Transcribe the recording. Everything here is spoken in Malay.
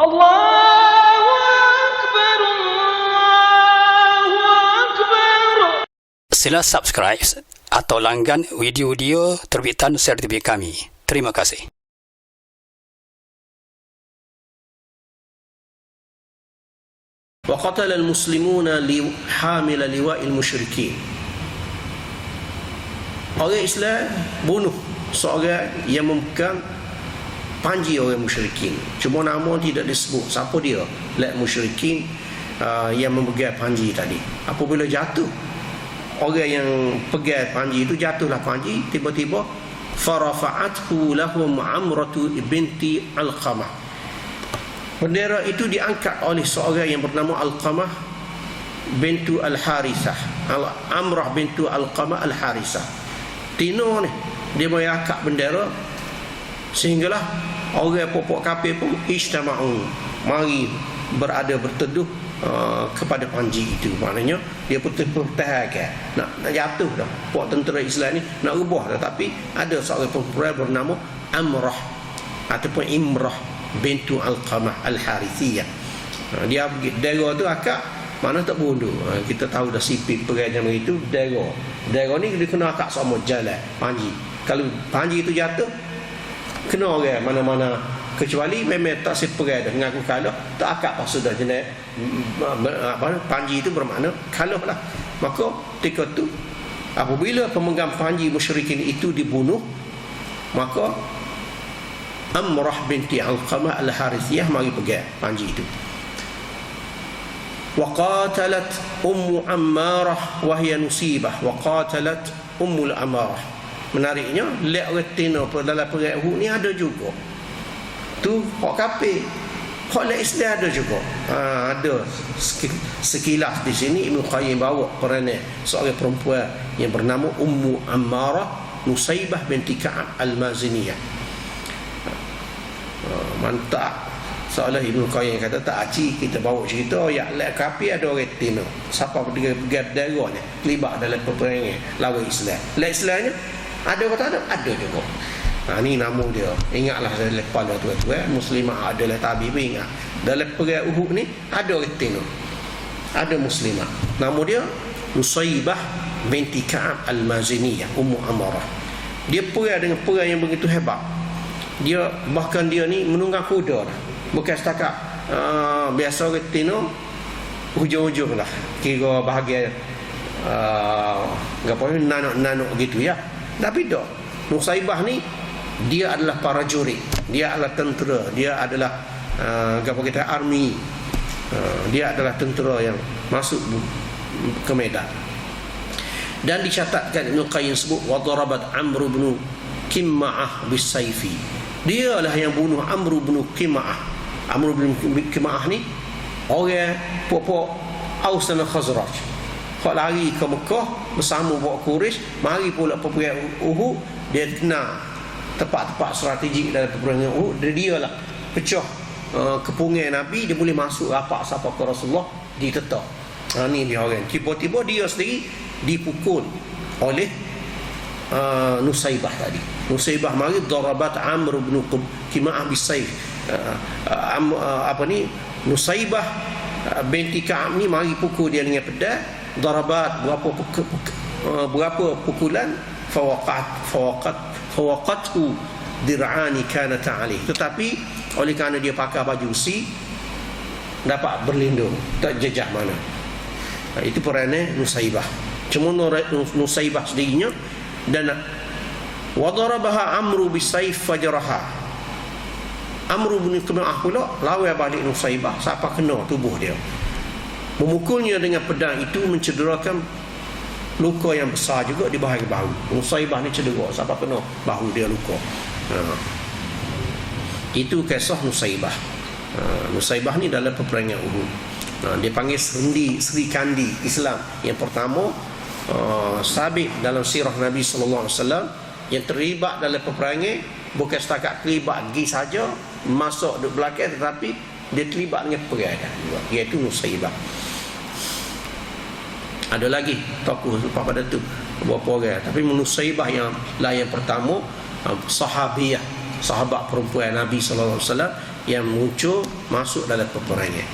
الله أكبر الله أكبر Sila subscribe atau langgan video-video terbitan sertifikat kami. Terima kasih. وقتل المسلمون لي- حامل لواء المشركين Orang Islam bunuh seorang yang memegang panji orang musyrikin. Cuma nama tidak disebut. Siapa dia? Lek musyrikin uh, yang memegang panji tadi. Apabila jatuh, orang yang pegang panji itu jatuhlah panji, tiba-tiba farafa'athu lahum amratu binti al-qamah. Bendera itu diangkat oleh seorang yang bernama Al-Qamah bintu Al-Harithah. Al- Amrah bintu Al-Qamah Al-Harithah. Tino ni dia mau angkat bendera sehinggalah orang popok kafir pun ijtama'u mari berada berteduh uh, kepada panji itu. Maknanya dia pun terpertahankan. Nak, nak jatuh dah. Puak tentera Islam ni nak ubah dah. Tapi ada seorang perempuan bernama Amrah ataupun Imrah bintu Al-Qamah Al-Harithiyah. Ha, dia pergi dera tu akak mana tak bodoh. Ha, kita tahu dah sipit perai zaman itu dera. Dera ni dia kena akak sama jalan panji. Kalau panji itu jatuh kena orang mana-mana kecuali memang tak seperai dah mengaku kalah tak akak pas sudah jenis apa panji itu bermakna kalah lah maka ketika tu apabila pemegang panji musyrikin itu dibunuh maka Amrah binti Al-Qamah Al-Harithiyah mari pegang panji itu وقاتلت أم عمارة وهي نصيبة وقاتلت أم الأمارة menariknya lek retina dalam perang Uhud ni ada juga. Tu hak kafir hak lek Islam ada juga. Ha, ada. Sekilas di sini Ibnu Qayyim bawa kerana seorang perempuan yang bernama Ummu Ammarah Nusaibah binti Ka'ab Al-Maziniyah. Ha, mantap. Seolah Ibn Qayyim kata tak aci kita bawa cerita ya lek kapi ada orang. Siapa pergi pergi darah ni terlibat dalam peperangan lawan Islam. Lek Islamnya ada kata ada ada juga. Ha ni nama dia. Ingatlah dalam kepala tuan-tuan muslimah adalah tabib ingat. Dalam perang Uhud ni ada orang tino. Ada muslimah. Nama dia Nusaibah binti Ka'ab Al-Maziniyah Ummu Amarah. Dia perang dengan perang yang begitu hebat. Dia bahkan dia ni menunggang kuda dah bukan setakat uh, biasa orang tino hujung-hujung lah kira bahagian uh, apa ni nanuk-nanuk gitu ya tapi tak Nusaibah ni dia adalah para jurid dia adalah tentera. Dia adalah uh, apa kita army. Uh, dia adalah tentera yang masuk ke medan. Dan dicatatkan Ibn Qayyim sebut wa darabat Amr bin Kimma'ah bisayfi dialah yang bunuh Amr bin Kimma'ah Amr bin Kima'ah ni orang puak-puak Aus dan Khazraj Kau lari ke Mekah bersama puak Quraisy mari pula peperangan Uhud. Dia kena tempat-tempat strategik dalam peperangan Uhud. Dia dia lah pecah uh, kepungan Nabi. Dia boleh masuk rapat siapa ke Rasulullah ditetak ha, ni dia orang. Tiba-tiba dia sendiri dipukul oleh uh, Nusaibah tadi. Nusaibah mari darabat Amr bin Kima'ah bisayf uh, uh, apa ni? Nusaibah uh, binti Ka'ab ni mari pukul dia dengan pedang darabat berapa pukul, uh, berapa pukulan? Fawaqat fawaqat fawaqathu dir'ani kanat alih tetapi oleh kerana dia pakai baju besi dapat berlindung. Tak jejak mana. Uh, itu peranan Nusaibah. Cuma Nusaibah sendirinya dan wadarabaha amru bisayf fajraha. Amr bin Qama'ah pula lawan balik Nusaibah. Siapa kena tubuh dia. Memukulnya dengan pedang itu mencederakan luka yang besar juga di bahagian bahu. Nusaibah ni cedera siapa kena bahu dia luka. Ha. Itu kisah Nusaibah. Ha. Nusaibah ni dalam peperangan Uhud. Ha. dia panggil Sendi Sri Kandi Islam. Yang pertama uh, sabit dalam sirah Nabi sallallahu alaihi wasallam yang terlibat dalam peperangan bukan setakat terlibat pergi saja masuk di belakang tetapi dia terlibat dengan perang iaitu Nusaibah ada lagi tokoh lepas pada tu. Beberapa orang. Tapi Nusaibah yang lah yang pertama sahabiah sahabat perempuan Nabi sallallahu alaihi wasallam yang muncul masuk dalam peperangan